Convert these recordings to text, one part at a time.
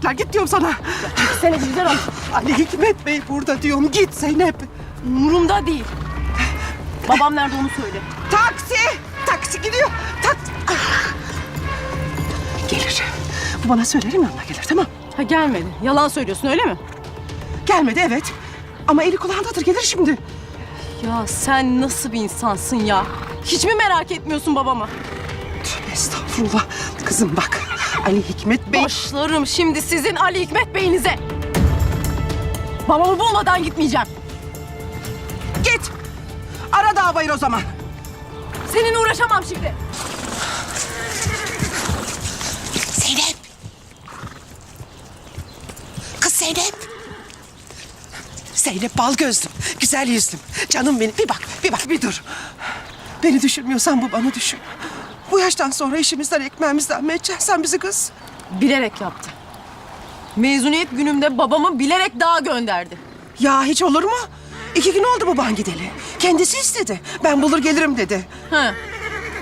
Görecekler. Git diyorum sana. Seni güzel ol. Ali Hikmet Bey burada diyorum. Git Zeynep. Umurumda değil. Babam nerede onu söyle. Taksi. Taksi gidiyor. Ah. Gelir. Bu bana söylerim yanına gelir tamam. Ha gelmedi. Yalan söylüyorsun öyle mi? Gelmedi evet. Ama eli kulağındadır gelir şimdi. Ya sen nasıl bir insansın ya? Hiç mi merak etmiyorsun babamı? Estağfurullah. Kızım bak. Ali Hikmet Bey. Başlarım şimdi sizin Ali Hikmet Bey'inize. Babamı bulmadan gitmeyeceğim. Git. Ara davayı o zaman. Seninle uğraşamam şimdi. Zeynep. Kız Zeynep. Zeynep bal gözlüm, güzel yüzlüm. Canım benim. Bir bak, bir bak, bir dur. Beni düşünmüyorsan bu bana düşün. Bu yaştan sonra işimizden, ekmeğimizden mi edeceksin sen bizi kız? Bilerek yaptı. Mezuniyet günümde babamı bilerek dağa gönderdi. Ya hiç olur mu? İki gün oldu baban gideli. Kendisi istedi. Ben bulur gelirim dedi. Ha.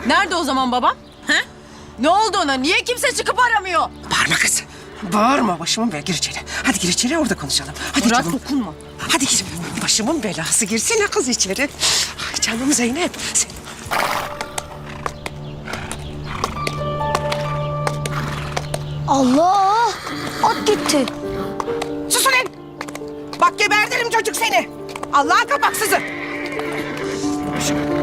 Nerede o zaman babam? Ha? Ne oldu ona? Niye kimse çıkıp aramıyor? Bağırma kız. Bağırma başımın ve gir içeri. Hadi gir içeri orada konuşalım. Hadi Bırak canım. dokunma. Hadi gir. Başımın belası girsene kız içeri. Ay canım Zeynep. Sen... Allah! At gitti. Susun lan! Bak gebertirim çocuk seni. Allah'a kapaksızı. Burada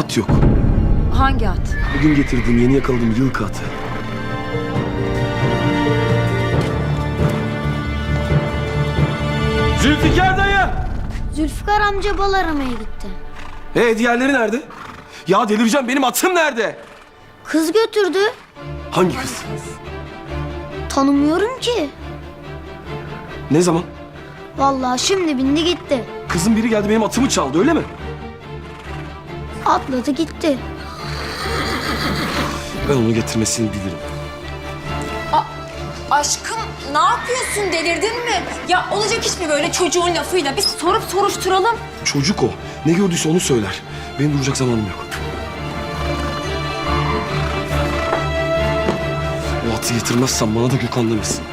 At yok. Hangi at? Bugün getirdiğim yeni yakaladığım yılkı atı. Zülfikar dayı. Zülfikar amca bal aramaya gitti. E diğerleri nerede? Ya delireceğim benim atım nerede? Kız götürdü. Hangi kız? Tanımıyorum ki. Ne zaman? Vallahi şimdi bindi gitti. Kızın biri geldi benim atımı çaldı öyle mi? Atladı gitti. Ben onu getirmesini bilirim. Aşkım ne yapıyorsun delirdin mi? Ya olacak iş mi böyle çocuğun lafıyla? Biz sorup soruşturalım. Çocuk o. Ne gördüyse onu söyler. Benim duracak zamanım yok. O atı getirmezsen bana da Gökhan demesin.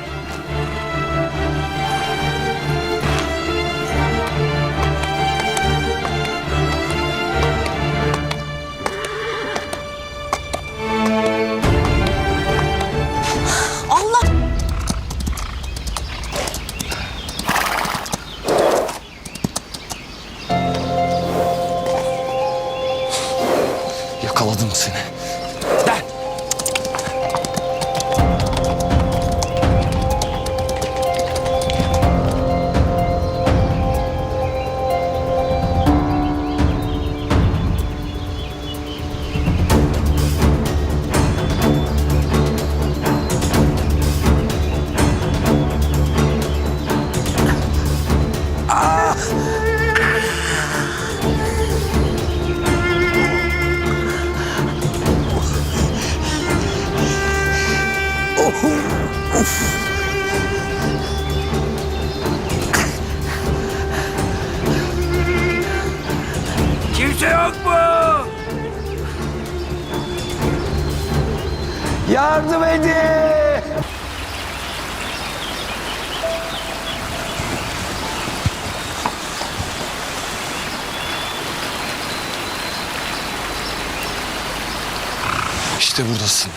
Yardım edin. İşte buradasın.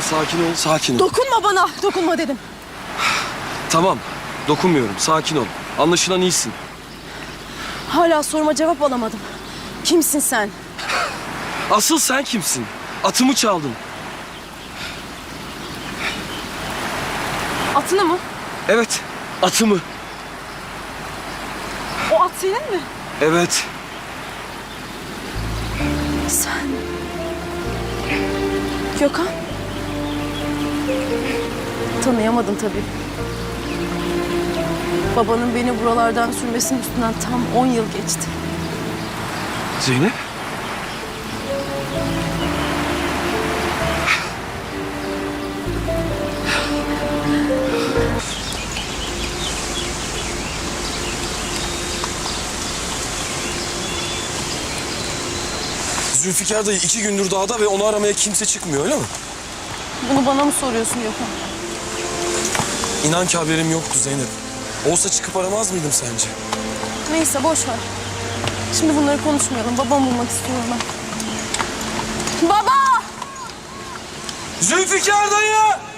Sakin ol, sakin ol. Dokunma bana. Dokunma dedim. tamam, dokunmuyorum. Sakin ol. Anlaşılan iyisin. Hala soruma cevap alamadım. Kimsin sen? Asıl sen kimsin? Atımı çaldın. Atını mı? Evet, atımı. O at senin mi? Evet. Sen... Gökhan? Tanıyamadım tabii. Babanın beni buralardan sürmesinin üstünden tam 10 yıl geçti. Zeynep? Zülfikar dayı iki gündür dağda ve onu aramaya kimse çıkmıyor öyle mi? Bunu bana mı soruyorsun Gökhan? İnan ki haberim yoktu Zeynep. Olsa çıkıp aramaz mıydım sence? Neyse boş ver. Şimdi bunları konuşmayalım. Babamı bulmak istiyorum ben. Baba! Zülfikar dayı!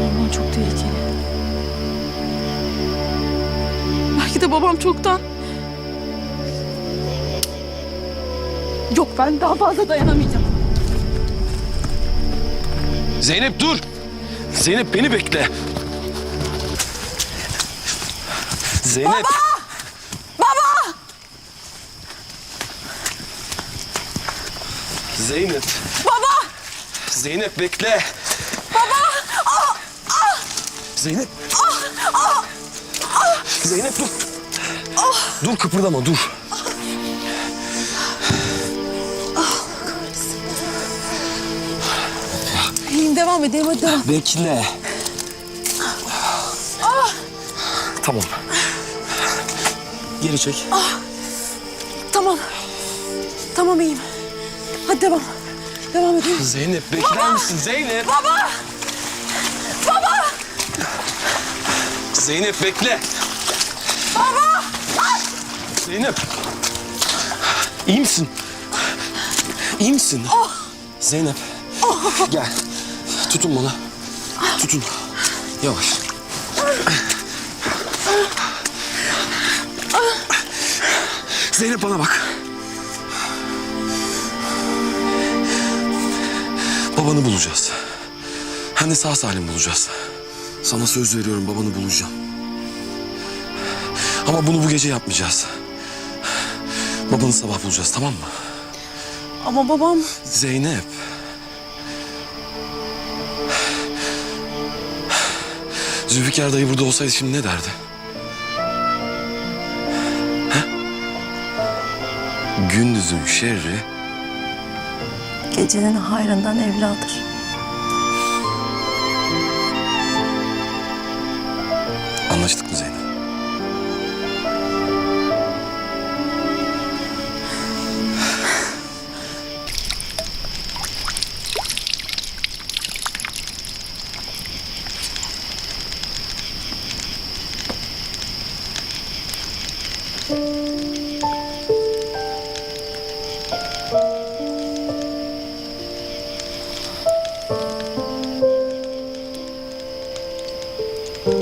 Orman çok tehlikeli. Belki de babam çoktan... Yok ben daha fazla dayanamayacağım. Zeynep dur! Zeynep beni bekle. Zeynep. Baba! Baba! Zeynep. Baba! Zeynep bekle. Zeynep. Zeynep dur. Dur kıpırdama dur. İyiyim devam edeyim hadi devam. Bekle. Tamam. Geri çek. Tamam. Tamam iyiyim. Hadi devam. Devam edeyim. Zeynep bekler misin Zeynep? Baba! Baba! Zeynep bekle. Baba! Zeynep. İyi misin? İyi misin? Zeynep. Gel. Tutun bana. Tutun. Yavaş. Zeynep bana bak. Babanı bulacağız. Hem de sağ salim bulacağız. Sana söz veriyorum babanı bulacağım. Ama bunu bu gece yapmayacağız. Babanı sabah bulacağız tamam mı? Ama babam... Zeynep. Zülfikar dayı burada olsaydı şimdi ne derdi? He? Gündüzün şerri Gecenin hayrından evladır. Anlaştık mı Zeynep? Zeynep.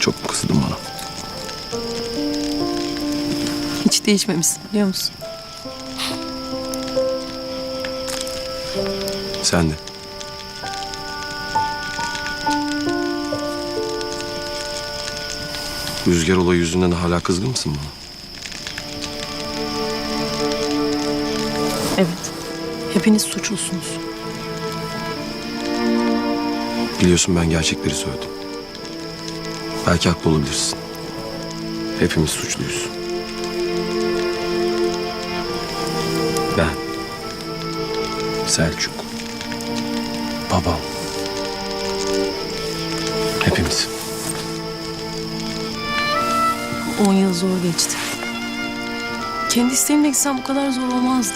Çok mu kızdın? Hiç değişmemişsin biliyor musun? Sen de. Rüzgar olayı yüzünden hala kızgın mısın bana? Evet. Hepiniz suçlusunuz. Biliyorsun ben gerçekleri söyledim. Belki haklı olabilirsin. Hepimiz suçluyuz. Ben. Selçuk. Babam. Hepimiz. 10 yıl zor geçti. Kendi isteğimle gitsem bu kadar zor olmazdı.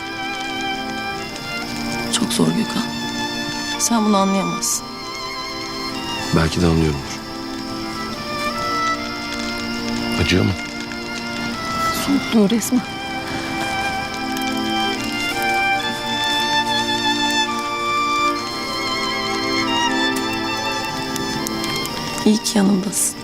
Çok zor Gökhan. Sen bunu anlayamazsın. Belki de anlıyorumdur. Acıyor mu? Soğutluyor resmen. İyi ki yanımdasın.